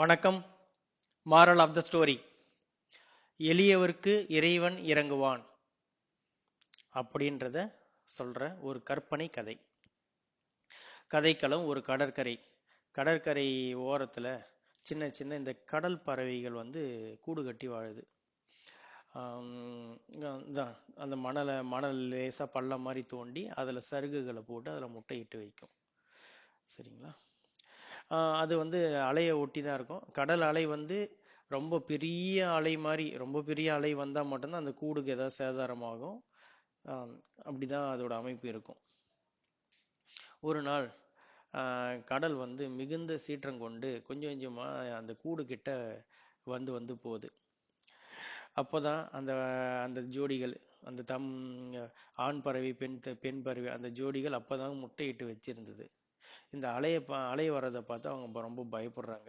வணக்கம். Moral of the story எளியவருக்கு இறைவன் இறங்குவான் அப்படின்றத சொல்ற ஒரு கற்பனை கதை. கதைக்களம் ஒரு கடற்கரை. கடற்கரை ஓரத்தில் சின்ன சின்ன இந்த கடல் பறவைகள் வந்து கூடு கட்டி வாழுது. அந்த மணலை மணல் லேசாக பள்ளம் மாதிரி தோண்டி அதில் சருகுகளை போட்டு அதில் முட்டையிட்டு வைக்கும். சரிங்களா? அது வந்து அலையை ஒட்டி தான் இருக்கும். கடல் அலை வந்து ரொம்ப பெரிய அலை மாதிரி ரொம்ப பெரிய அலை வந்தால் மட்டும்தான் அந்த கூடுக்கு ஏதாவது சேதாரமாகும். அப்படி தான் அதோட அமைப்பு இருக்கும். ஒரு நாள் கடல் வந்து மிகுந்த சீற்றம் கொண்டு கொஞ்சம் கொஞ்சமாக அந்த கூடு கிட்ட வந்து வந்து போகுது. அப்போ தான் அந்த அந்த ஜோடிகள் அந்த தம் ஆண் பறவை பெண் த- பெண் பறவை அந்த ஜோடிகள் அப்போ தான் முட்டையிட்டு வச்சிருந்தது. இந்த அலையை பா அலை வர்றதை பார்த்து அவங்க ரொம்ப பயப்படுறாங்க.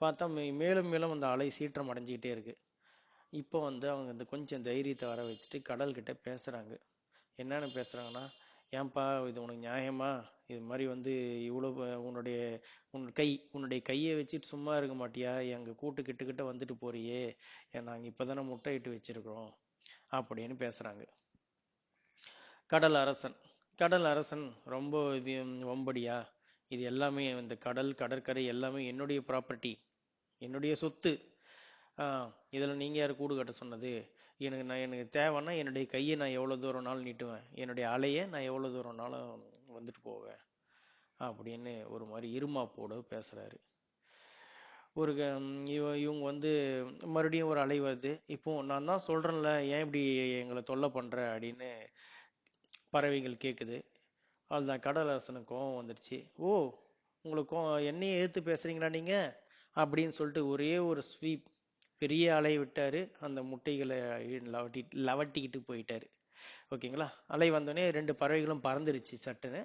பார்த்தா மே- மேலும் மேலும் அந்த அலை சீற்றம் அடைஞ்சிக்கிட்டே இருக்கு. இப்போ வந்து அவங்க இந்த கொஞ்சம் தைரியத்தை வர வச்சுட்டு கடல்கிட்ட பேசுறாங்க. என்னன்னு பேசுறாங்கன்னா ஏன்பா இது உனக்கு நியாயமா? இது மாதிரி வந்து இவ்வளவு உன்னுடைய உன் கை உன்னுடைய கையை வச்சுட்டு சும்மா இருக்க மாட்டியா? எங்க கூட்டு கிட்ட கிட்ட வந்துட்டு போறியே. நாங்கள் இப்போ தானே இப்பதானே முட்டையிட்டு வச்சிருக்கிறோம். அப்படின்னு பேசுறாங்க. கடல் அரசன். கடல் அரசன் ரொம்ப இது ஒம்படியா இது எல்லாமே இந்த கடல் கடற்கரை எல்லாமே என்னுடைய ப்ராப்பர்ட்டி என்னுடைய சொத்து. இதில் நீங்கள் யார் கூடு கட்ட சொன்னது? எனக்கு நான் எனக்கு தேவைன்னா என்னுடைய கையை நான் எவ்வளோ தூரம்னாலும் நீட்டுவேன்? என்னுடைய அலையை நான் எவ்வளோ தூரம்னாலும் வந்துட்டு போவேன்? அப்படின்னு ஒரு மாதிரி இருமாப்போடு பேசுகிறாரு ஒரு க- இவ இவங்க வந்து மறுபடியும் ஒரு அலை வருது. இப்போ நான் தான் சொல்கிறேன்ல ஏன் இப்படி எங்களை தொல்லை பண்ணுற அப்படின்னு பறவைகள் கேட்குது அதுதான் கடல் அரசனுக்கு கோவம் வந்துடுச்சு ஓ உங்களுக்கு கோ- என்னையே ஏற்று பேசுறீங்களா நீங்கள் அப்படின்னு சொல்லிட்டு ஒரே ஒரு ஸ்வீப் பெரிய அலை விட்டார். அந்த முட்டைகளை லவட்டி லவட்டிக்கிட்டு போயிட்டார். ஓகேங்களா? அலை வந்தோடனே ரெண்டு பறவைகளும் பறந்துருச்சு சட்டுன்னு.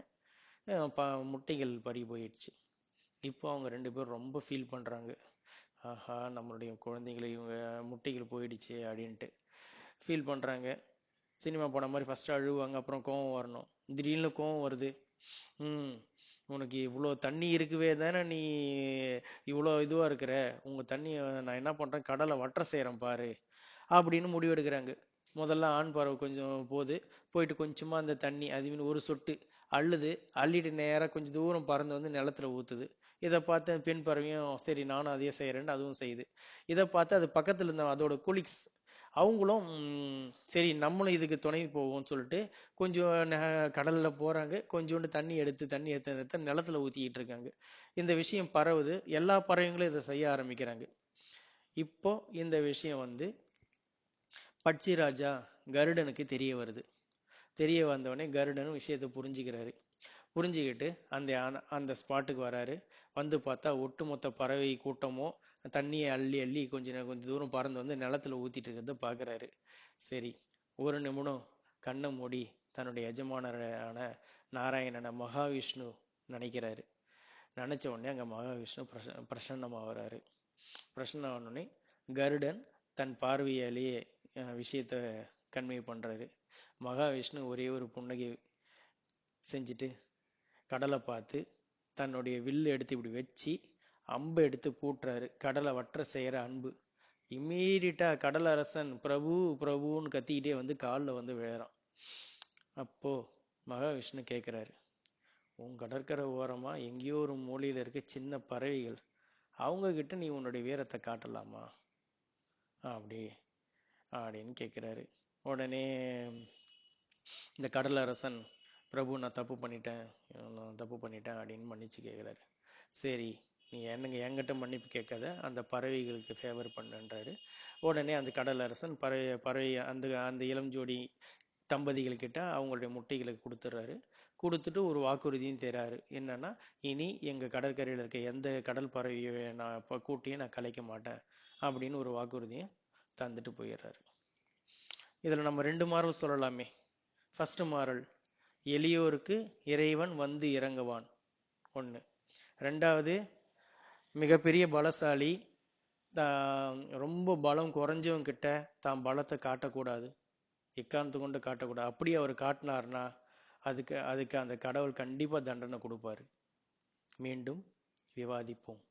ப முட்டைகள் பறி போயிடுச்சு. இப்போ அவங்க ரெண்டு பேரும் ரொம்ப ஃபீல் பண்ணுறாங்க ஆஹா நம்மளுடைய குழந்தைகளை இவங்க முட்டைகள் போயிடுச்சு அப்படின்ட்டு ஃபீல் பண்ணுறாங்க சினிமா போன மாதிரி ஃபஸ்ட்டு அழுவாங்க அப்புறம் கோவம் வரணும். திடீர்னு கோவம் வருது. ம் உனக்கு இவ்வளோ தண்ணி இருக்கவே தானே நீ இவ்வளோ இதுவாக இருக்கிற? உங்கள் தண்ணியை நான் என்ன பண்ணுறேன் கடலை வற்ற செய்கிறேன் பாரு அப்படின்னு முடிவெடுக்கிறாங்க. முதல்ல ஆண் பறவை கொஞ்சம் போகுது. போயிட்டு கொஞ்சமாக அந்த தண்ணி அது ஒரு சொட்டு அள்ளுது. அள்ளிட்டு நேராக கொஞ்சம் தூரம் பறந்து வந்து நிலத்துல ஊற்றுது இதை பார்த்து பெண் பறவையும் சரி நானும் அதையே செய்கிறேன்னு அதுவும் செய்யுது. இதை பார்த்து அது பக்கத்தில் இருந்த அதோட குலிக்ஸ் அவங்களும் சரி நம்மளும் இதுக்கு துணை போவோம்னு சொல்லிட்டு கொஞ்சம் கடலில் போகிறாங்க கொஞ்சோண்டு தண்ணி எடுத்து தண்ணி எடுத்து எடுத்து நிலத்துல ஊற்றிக்கிட்டு இருக்காங்க. இந்த விஷயம் பரவுது. எல்லா பறவைங்களும் இதை செய்ய ஆரம்பிக்கிறாங்க. இப்போ இந்த விஷயம் வந்து பட்சி ராஜா கருடனுக்கு தெரிய வருது. தெரிய வந்தவொடனே கருடன் விஷயத்தை புரிஞ்சுக்கிறாரு. புரிஞ்சுக்கிட்டு அந்த அந்த ஸ்பாட்டுக்கு வராரு. வந்து பார்த்தா ஒட்டுமொத்த பறவை கூட்டமும் தண்ணியை அள்ளி அள்ளி கொஞ்சம் கொஞ்சம் தூரம் பறந்து வந்து நிலத்துல ஊத்திட்டு இருக்கிறத பார்க்குறாரு சரி ஒரு நிமிடம் கண்ணை மூடி தன்னுடைய எஜமானரான நாராயணனை மகாவிஷ்ணு நினைக்கிறாரு. நினைச்ச உடனே அங்க மகாவிஷ்ணு பிரச பிரசன்னமாகறாரு. பிரசன்ன உடனே கருடன் தன் பார்வையாலேயே விஷயத்த கன்வே பண்றாரு. மகாவிஷ்ணு ஒரே ஒரு புன்னகை செஞ்சுட்டு கடலை பார்த்து தன்னுடைய வில்லு எடுத்து இப்படி வச்சு அம்பை எடுத்து பூட்டுறாரு கடலை வற்ற செய்கிற அன்பு. இம்மீடியட்டாக கடல் அரசன் பிரபு பிரபுன்னு கத்திக்கிட்டே வந்து காலில் வந்து விழறான். அப்போ மகாவிஷ்ணு கேட்குறாரு உன் கடற்கரை ஓரமாக எங்கேயோ ஒரு மூலையில் இருக்க சின்ன பறவைகள் அவங்கக்கிட்ட நீ உன்னுடைய வீரத்தை காட்டலாமா? அப்படி அப்படின்னு கேட்குறாரு உடனே இந்த கடல் அரசன் பிரபு நான் தப்பு பண்ணிட்டேன் நான் தப்பு பண்ணிட்டேன் அப்படின்னு மன்னிச்சு கேட்குறாரு சரி நீ என்னங்க என்கிட்ட மன்னிப்பு கேட்காத அந்த பறவைகளுக்கு ஃபேவர் பண்ணுன்றாரு. உடனே அந்த கடல் அரசன் பறவை பறவை அந்த அந்த இளம் ஜோடி தம்பதிகள் கிட்ட அவங்களுடைய முட்டைகளை கொடுத்துட்றாரு கொடுத்துட்டு ஒரு வாக்குறுதியும் தராரு. என்னன்னா இனி எங்கள் கடற்கரையில் இருக்க எந்த கடல் பறவையை நான் இப்போ கூட்டியும் நான் கலைக்க மாட்டேன் அப்படின்னு ஒரு வாக்குறுதியும் தந்துட்டு போயிடுறாரு இதில் நம்ம ரெண்டு மாறல் சொல்லலாமே. ஃபஸ்ட்டு மாறல் எளியோருக்கு இறைவன் வந்து இறங்குவான். ஒன்று ரெண்டாவது மிகப்பெரிய பலசாலி ரொம்ப பலம் குறைஞ்சவங்க கிட்ட தான் பலத்தை காட்டக்கூடாது. எக்காரணத்தை கொண்டு காட்டக்கூடாது? அப்படி அவர் காட்டினார்னா அதுக்கு அதுக்கு அந்த கடவுள் கண்டிப்பாக தண்டனை கொடுப்பாரு. மீண்டும் விவாதிப்போம்.